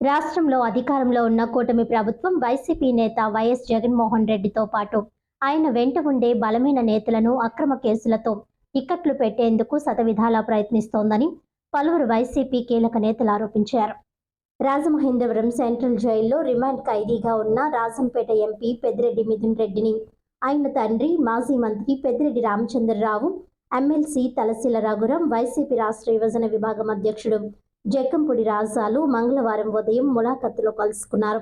రాష్ట్రంలో అధికారంలో ఉన్న కూటమి ప్రభుత్వం వైసీపీ నేత వైఎస్ జగన్మోహన్ రెడ్డితో పాటు ఆయన వెంట ఉండే బలమైన నేతలను అక్రమ కేసులతో ఇక్కట్లు పెట్టేందుకు శతవిధాలా ప్రయత్నిస్తోందని పలువురు వైసీపీ కీలక నేతలు ఆరోపించారు. రాజమహేంద్రవరం సెంట్రల్ జైల్లో రిమాండ్ ఖైదీగా ఉన్న రాజంపేట ఎంపీ పెద్దిరెడ్డి మిథున్ రెడ్డిని ఆయన తండ్రి మాజీ మంత్రి పెద్దిరెడ్డి రామచంద్రరావు ఎమ్మెల్సీ తలశీల రఘురం వైసీపీ రాష్ట్ర యువజన విభాగం అధ్యక్షుడు జక్కంపూడి రాజాలు మంగళవారం ఉదయం ములాఖత్తులో కలుసుకున్నారు.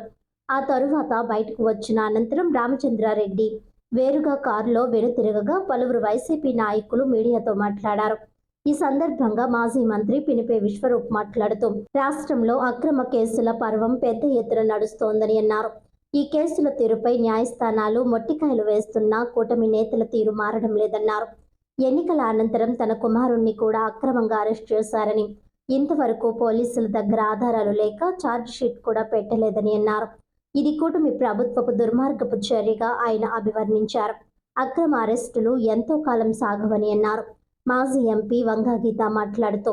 ఆ తరువాత బయటకు వచ్చిన అనంతరం రామచంద్రారెడ్డి వేరుగా కారులో వెనుతిరగగా పలువురు వైసీపీ నాయకులు మీడియాతో మాట్లాడారు. ఈ సందర్భంగా మాజీ మంత్రి పినిపే విశ్వరూప్ మాట్లాడుతూ రాష్ట్రంలో అక్రమ కేసుల పర్వం పెద్ద ఎత్తున నడుస్తోందని అన్నారు. ఈ కేసుల తీరుపై న్యాయస్థానాలు మొట్టికాయలు వేస్తున్న కూటమి నేతల తీరు మారడం లేదన్నారు. ఎన్నికల అనంతరం తన కుమారుణ్ణి కూడా అక్రమంగా అరెస్ట్ చేశారని ఇంతవరకు పోలీసుల దగ్గర ఆధారాలు లేక ఛార్జ్ షీట్ కూడా పెట్టలేదని అన్నారు. ఇది కూటమి ప్రభుత్వపు దుర్మార్గపు చర్యగా ఆయన అభివర్ణించారు. అక్రమ అరెస్టులు ఎంతో కాలం సాగవని అన్నారు. మాజీ ఎంపీ వంగాగీత మాట్లాడుతూ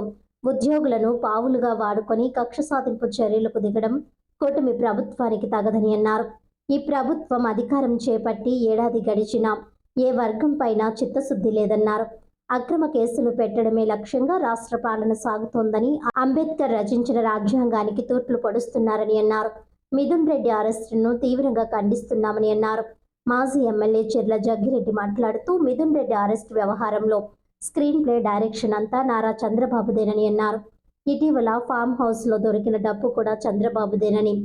ఉద్యోగులను పావులుగా వాడుకొని కక్ష సాధింపు చర్యలకు దిగడం కూటమి ప్రభుత్వానికి తగదని అన్నారు. ఈ ప్రభుత్వం అధికారం చేపట్టి ఏడాది గడిచినా ఏ వర్గం పైన చిత్తశుద్ధి లేదన్నారు. అక్రమ కేసులు పెట్టడమే లక్ష్యంగా రాష్ట్ర పాలన సాగుతోందని అంబేద్కర్ రచించిన రాజ్యాంగానికి తూట్లు పొడుస్తున్నారని అన్నారు. మిథున్ రెడ్డి అరెస్టును తీవ్రంగా ఖండిస్తున్నామని అన్నారు. మాజీ ఎమ్మెల్యే చెర్ల జగ్గిరెడ్డి మాట్లాడుతూ మిథున్ రెడ్డి అరెస్ట్ వ్యవహారంలో స్క్రీన్ ప్లే డైరెక్షన్ అంతా నారా చంద్రబాబుదేనని అన్నారు. ఇటీవల ఫామ్ హౌస్లో దొరికిన డబ్బు కూడా చంద్రబాబుదేనని.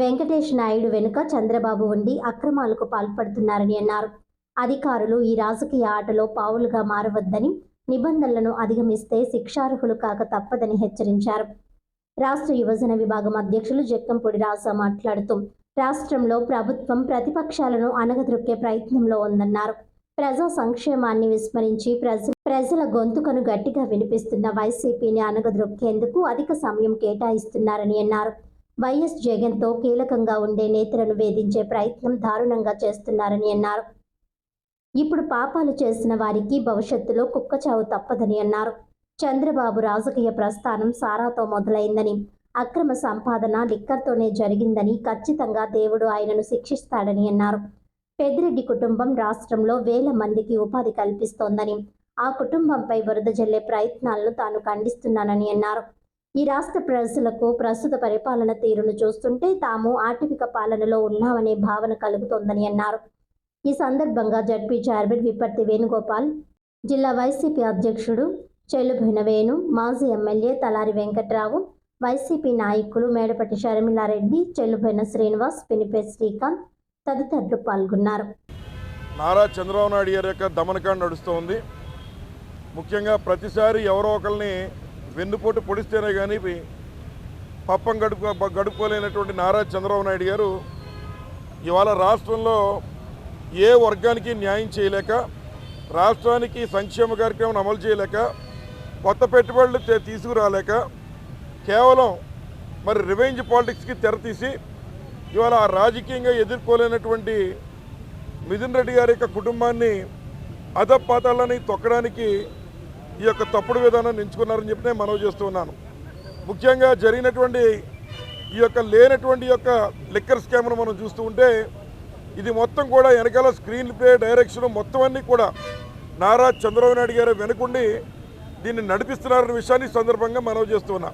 వెంకటేష్ నాయుడు వెనుక చంద్రబాబు ఉండి అక్రమాలకు పాల్పడుతున్నారని అన్నారు. అధికారులు ఈ రాజకీయ ఆటలో పావులుగా మారవద్దని నిబంధనలను అధిగమిస్తే శిక్షార్హులు కాక తప్పదని హెచ్చరించారు. రాష్ట్ర యువజన విభాగం అధ్యక్షులు జక్కంపూడి రాసా మాట్లాడుతూ రాష్ట్రంలో ప్రభుత్వం ప్రతిపక్షాలను అణగద్రొక్కే ప్రయత్నంలో ఉందన్నారు. ప్రజా సంక్షేమాన్ని విస్మరించి ప్రజ ప్రజల గొంతుకను గట్టిగా వినిపిస్తున్న వైసీపీని అణగద్రొక్కేందుకు అధిక సమయం కేటాయిస్తున్నారని అన్నారు. వైఎస్ జగన్తో కీలకంగా ఉండే నేతలను వేధించే ప్రయత్నం దారుణంగా చేస్తున్నారని అన్నారు. ఇప్పుడు పాపాలు చేసిన వారికి భవిష్యత్తులో కుక్కచావు తప్పదని అన్నారు. చంద్రబాబు రాజకీయ ప్రస్థానం సారాతో మొదలైందని అక్రమ సంపాదన లిక్కర్తోనే జరిగిందని ఖచ్చితంగా దేవుడు ఆయనను శిక్షిస్తాడని అన్నారు. పెద్దిరెడ్డి కుటుంబం రాష్ట్రంలో వేల మందికి ఉపాధి కల్పిస్తోందని ఆ కుటుంబంపై వరద జల్లే ప్రయత్నాలను తాను ఖండిస్తున్నానని అన్నారు. ఈ రాష్ట్ర ప్రజలకు ప్రస్తుత పరిపాలన తీరును చూస్తుంటే తాము ఆటవిక పాలనలో ఉన్నామనే భావన కలుగుతోందని అన్నారు. ఈ సందర్భంగా జడ్పీ చైర్మన్ విప్పర్తి వేణుగోపాల్ జిల్లా వైసీపీ అధ్యక్షుడు చెల్లుబోయిన వేణు మాజీ ఎమ్మెల్యే తలారి వెంకట్రావు వైసీపీ నాయకులు మేడపట్టి షర్మిలారెడ్డి చెల్లుబోయిన శ్రీనివాస్ పినిపే శ్రీకాంత్ తదితరులు పాల్గొన్నారు. నారా చంద్రబాబు నాయుడు గారి యొక్క దమనకాండ నడుస్తోంది. ముఖ్యంగా ప్రతిసారి ఎవరో ఒకరిని వెన్నుపోటు పొడిస్తేనే కానీ పప్పం గడుపు గడుపుకోలేనటువంటి నారా చంద్రబాబు నాయుడు గారు ఇవాళ రాష్ట్రంలో ఏ వర్గానికి న్యాయం చేయలేక రాష్ట్రానికి సంక్షేమ కార్యక్రమం అమలు చేయలేక కొత్త పెట్టుబడులు తీసుకురాలేక కేవలం మరి రివెంజ్ పాలిటిక్స్కి తెరతీసి ఇవాళ ఆ రాజకీయంగా ఎదుర్కోలేనటువంటి మిథున్ రెడ్డి గారి యొక్క కుటుంబాన్ని అధపాతాలని తొక్కడానికి ఈ యొక్క తప్పుడు విధానాన్ని ఎంచుకున్నారని చెప్పి నేను మనవి చేస్తూ ఉన్నాను. ముఖ్యంగా జరిగినటువంటి ఈ యొక్క లేనటువంటి యొక్క లిక్కర్ స్కామ్ను మనం చూస్తూ ఉంటే ఇది మొత్తం కూడా వెనకాల స్క్రీన్ ప్లే డైరెక్షన్ మొత్తం అన్నీ కూడా నారా చంద్రబాబు నాయుడు గారు వెనుకుండి దీన్ని నడిపిస్తున్నారన్న విషయాన్ని సందర్భంగా మనవి చేస్తున్నా.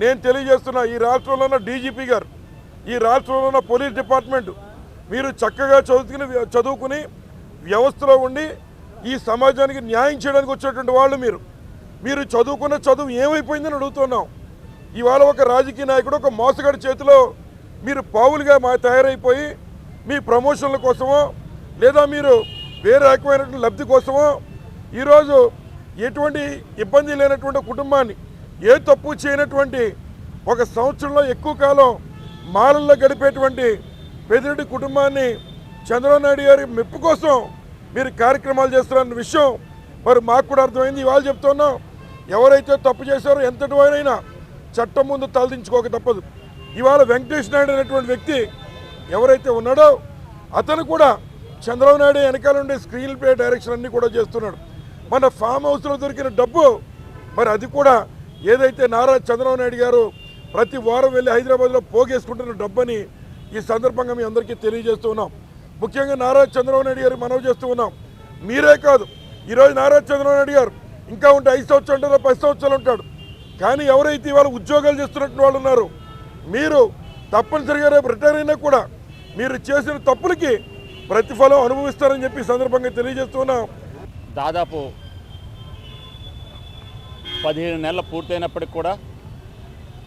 నేను తెలియజేస్తున్నా ఈ రాష్ట్రంలో ఉన్న డీజీపీ గారు ఈ రాష్ట్రంలో ఉన్న పోలీస్ డిపార్ట్మెంట్ మీరు చక్కగా చదువుకుని చదువుకుని వ్యవస్థలో ఉండి ఈ సమాజానికి న్యాయం చేయడానికి వచ్చేటువంటి వాళ్ళు మీరు. మీరు చదువుకున్న చదువు ఏమైపోయిందని అడుగుతున్నాం. ఇవాళ ఒక రాజకీయ నాయకుడు ఒక మోసగాడి చేతిలో మీరు పావులుగా మా తయారైపోయి మీ ప్రమోషన్ల కోసమో లేదా మీరు వేరే రకమైనటువంటి లబ్ధి కోసమో ఈరోజు ఎటువంటి ఇబ్బంది లేనటువంటి కుటుంబాన్ని ఏ తప్పు చేయనటువంటి ఒక సంవత్సరంలో ఎక్కువ కాలం మాలల్లో గడిపేటువంటి పెదిరెడ్డి కుటుంబాన్ని చంద్రబాబు నాయుడు గారి మెప్పు కోసం మీరు కార్యక్రమాలు చేస్తున్నారన్న విషయం మరి మాకు కూడా అర్థమైంది. ఇవాళ చెప్తున్నాం ఎవరైతే తప్పు చేశారో ఎంతటి వారైనా చట్టం ముందు తలదించుకోక తప్పదు. ఇవాళ వెంకటేష్ నాయుడు అనేటువంటి వ్యక్తి ఎవరైతే ఉన్నాడో అతను కూడా చంద్రబాబు నాయుడు వెనకాల ఉండే స్క్రీన్ ప్లే డైరెక్షన్ అన్నీ కూడా చేస్తున్నాడు. మన ఫామ్ హౌస్లో దొరికిన డబ్బు మరి అది కూడా ఏదైతే నారా చంద్రబాబు నాయుడు గారు ప్రతి వారం వెళ్ళి హైదరాబాద్లో పోగేసుకుంటున్న డబ్బని ఈ సందర్భంగా మీ అందరికీ తెలియజేస్తూ ఉన్నాం. ముఖ్యంగా నారా చంద్రబాబు నాయుడు గారు మనవి చేస్తూ ఉన్నాం. మీరే కాదు ఈరోజు నారా చంద్రబాబు నాయుడు గారు ఇంకా ఉంటే ఐదు సంవత్సరాలు ఉంటారు పది సంవత్సరాలు ఉంటాడు. కానీ ఎవరైతే ఇవాళ ఉద్యోగాలు చేస్తున్నట్టు వాళ్ళు ఉన్నారు మీరు తప్పనిసరిగా రేపు రిటైర్ అయినా కూడా మీరు చేసిన తప్పులకి ప్రతిఫలం అనుభవిస్తారని చెప్పి సందర్భంగా తెలియజేస్తున్నాం. దాదాపు పదిహేను నెలలు పూర్తయినప్పటికి కూడా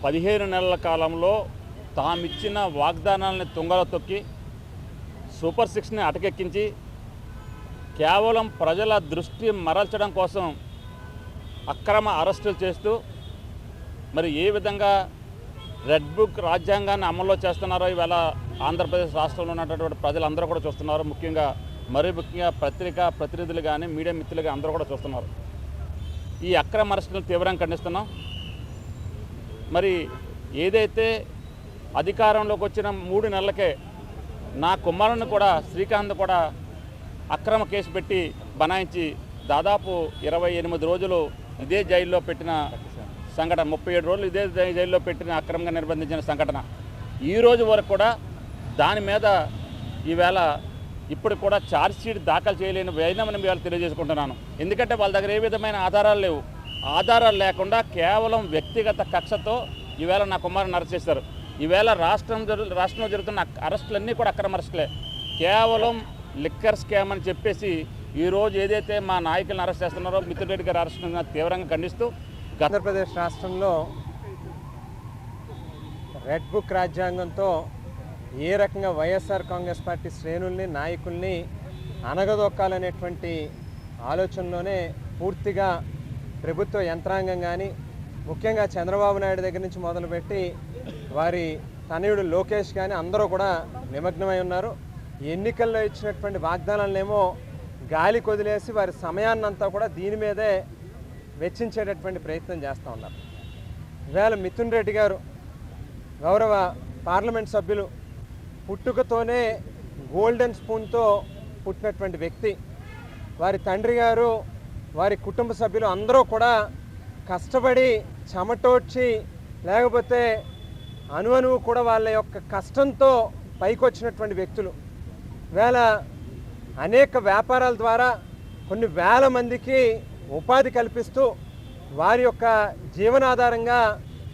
పదిహేను నెలల కాలంలో తామిచ్చిన వాగ్దానాలని తుంగలో తొక్కి సూపర్ సిక్స్ని అటకెక్కించి కేవలం ప్రజల దృష్టి మరల్చడం కోసం అక్రమ అరెస్టులు చేస్తూ మరి ఏ విధంగా రెడ్ బుక్ రాజ్యాంగాన్ని అమల్లో చేస్తున్నారో ఇవాళ ఆంధ్రప్రదేశ్ రాష్ట్రంలో ఉన్నటువంటి ప్రజలందరూ కూడా చూస్తున్నారు. ముఖ్యంగా మరీ ముఖ్యంగా పత్రికా ప్రతినిధులు కానీ మీడియా మిత్రులు కానీ అందరూ కూడా చూస్తున్నారు. ఈ అక్రమ అరెస్టులను తీవ్రంగా ఖండిస్తున్నాం. మరి ఏదైతే అధికారంలోకి వచ్చిన మూడు నెలలకే నా కుమారుని కూడా శ్రీకాంత్ కూడా అక్రమ కేసు పెట్టి బనాయించి దాదాపు ఇరవై ఎనిమిది రోజులు ఇదే జైల్లో పెట్టిన సంఘటన. ముప్పై ఏడు రోజులు ఇదే జైల్లో పెట్టిన అక్రమంగా నిర్బంధించిన సంఘటన. ఈ రోజు వరకు కూడా దాని మీద ఈవేళ ఇప్పుడు కూడా ఛార్జ్షీట్ దాఖలు చేయలేని వైనమని ఇవాళ తెలియజేసుకుంటున్నాను. ఎందుకంటే వాళ్ళ దగ్గర ఏ విధమైన ఆధారాలు లేవు. ఆధారాలు లేకుండా కేవలం వ్యక్తిగత కక్షతో ఈవేళ నా కుమారుని అరెస్ట్ చేశారు. ఈవేళ రాష్ట్రం రాష్ట్రంలో జరుగుతున్న అరెస్టులన్నీ కూడా అక్రమ అరెస్టులే. కేవలం లిక్కర్ స్కామ్ అని చెప్పేసి ఈరోజు ఏదైతే మా నాయకులను అరెస్ట్ చేస్తున్నారో మిథున్ రెడ్డి గారి అరెస్ట్ తీవ్రంగా ఖండిస్తూ ఆంధ్రప్రదేశ్ రాష్ట్రంలో రెడ్ బుక్ రాజ్యాంగంతో ఏ రకంగా వైఎస్ఆర్ కాంగ్రెస్ పార్టీ శ్రేణుల్ని నాయకుల్ని అనగదొక్కాలనేటువంటి ఆలోచనలోనే పూర్తిగా ప్రభుత్వ యంత్రాంగం కానీ ముఖ్యంగా చంద్రబాబు నాయుడు దగ్గర నుంచి మొదలుపెట్టి వారి తనయుడు లోకేష్ కానీ అందరూ కూడా నిమగ్నమై ఉన్నారు. ఎన్నికల్లో ఇచ్చినటువంటి వాగ్దానాలనేమో గాలి కొదిలేసి వారి సమయాన్నంతా కూడా దీని మీదే వెచ్చించేటటువంటి ప్రయత్నం చేస్తూ ఉన్నారు. ఇవాళ మిథున్ రెడ్డి గారు గౌరవ పార్లమెంట్ సభ్యులు పుట్టుకతోనే గోల్డెన్ స్పూన్తో పుట్టినటువంటి వ్యక్తి. వారి తండ్రి గారు వారి కుటుంబ సభ్యులు అందరూ కూడా కష్టపడి చెమటోడ్చి లేకపోతే అణువణువు కూడా వాళ్ళ యొక్క కష్టంతో పైకొచ్చినటువంటి వ్యక్తులు. వేళ అనేక వ్యాపారాల ద్వారా కొన్ని వేల మందికి ఉపాధి కల్పిస్తూ వారి యొక్క జీవనాధారంగా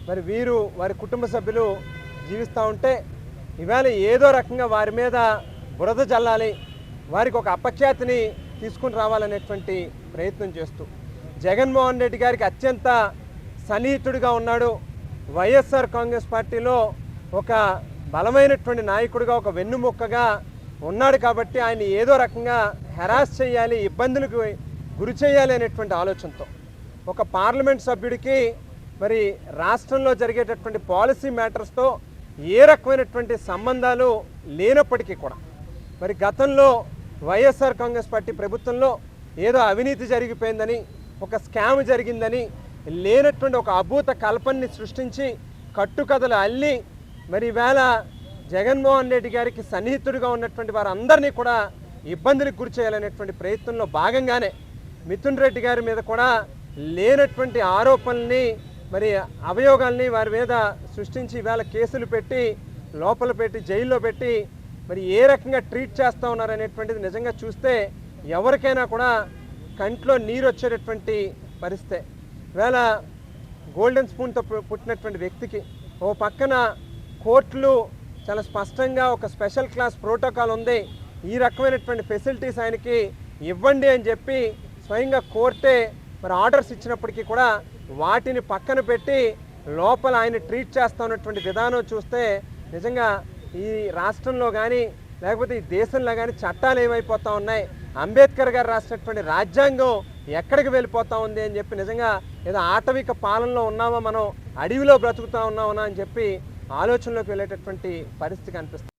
మరి వీరు వారి కుటుంబ సభ్యులు జీవిస్తూ ఉంటే ఇవాళ ఏదో రకంగా వారి మీద బురద జల్లాలి వారికి ఒక అపఖ్యాతిని తీసుకుని రావాలనేటువంటి ప్రయత్నం చేస్తూ జగన్మోహన్ రెడ్డి గారికి అత్యంత సన్నిహితుడిగా ఉన్నాడు. వైఎస్ఆర్ కాంగ్రెస్ పార్టీలో ఒక బలమైనటువంటి నాయకుడిగా ఒక వెన్నుముక్కగా ఉన్నాడు కాబట్టి ఆయన ఏదో రకంగా హెరాస్ చేయాలి ఇబ్బందులకు గురి చేయాలి అనేటువంటి ఆలోచనతో ఒక పార్లమెంట్ సభ్యుడికి మరి రాష్ట్రంలో జరిగేటటువంటి పాలసీ మ్యాటర్స్తో ఏ రకమైనటువంటి సంబంధాలు లేనప్పటికీ కూడా మరి గతంలో వైఎస్ఆర్ కాంగ్రెస్ పార్టీ ప్రభుత్వంలో ఏదో అవినీతి జరిగిపోయిందని ఒక స్కామ్ జరిగిందని లేనటువంటి ఒక అభూత కల్పనని సృష్టించి కట్టుకథలు అల్లి మరి ఈవేళ జగన్మోహన్ రెడ్డి గారికి సన్నిహితుడిగా ఉన్నటువంటి వారందరినీ కూడా ఇబ్బందులకు గురి చేయాలనేటువంటి ప్రయత్నంలో భాగంగానే మిథున్ రెడ్డి గారి మీద కూడా లేనటువంటి ఆరోపణల్ని మరి అవయోగాల్ని వారి మీద సృష్టించి ఇవాళ కేసులు పెట్టి లోపల పెట్టి జైల్లో పెట్టి మరి ఏ రకంగా ట్రీట్ చేస్తూ ఉన్నారనేటువంటిది నిజంగా చూస్తే ఎవరికైనా కూడా కంట్లో నీరు వచ్చేటటువంటి పరిస్థితే. ఇవాళ గోల్డెన్ స్పూన్తో పుట్టినటువంటి వ్యక్తికి ఓ పక్కన కోర్టులు చాలా స్పష్టంగా ఒక స్పెషల్ క్లాస్ ప్రోటోకాల్ ఉంది. ఈ రకమైనటువంటి ఫెసిలిటీస్ ఆయనకి ఇవ్వండి అని చెప్పి స్వయంగా కోర్టే మరి ఆర్డర్స్ ఇచ్చినప్పటికీ కూడా వాటిని పక్కన పెట్టి లోపల ఆయన ట్రీట్ చేస్తూ ఉన్నటువంటి విధానం చూస్తే నిజంగా ఈ రాష్ట్రంలో కానీ లేకపోతే ఈ దేశంలో కానీ చట్టాలు ఏమైపోతా ఉన్నాయి? అంబేద్కర్ గారు రాసినటువంటి రాజ్యాంగం ఎక్కడికి వెళ్ళిపోతా ఉంది అని చెప్పి నిజంగా ఏదో ఆటవిక పాలనలో ఉన్నామా మనం అడవిలో బ్రతుకుతా ఉన్నామా అని చెప్పి ఆలోచనలోకి వెళ్ళేటటువంటి పరిస్థితి కనిపిస్తుంది.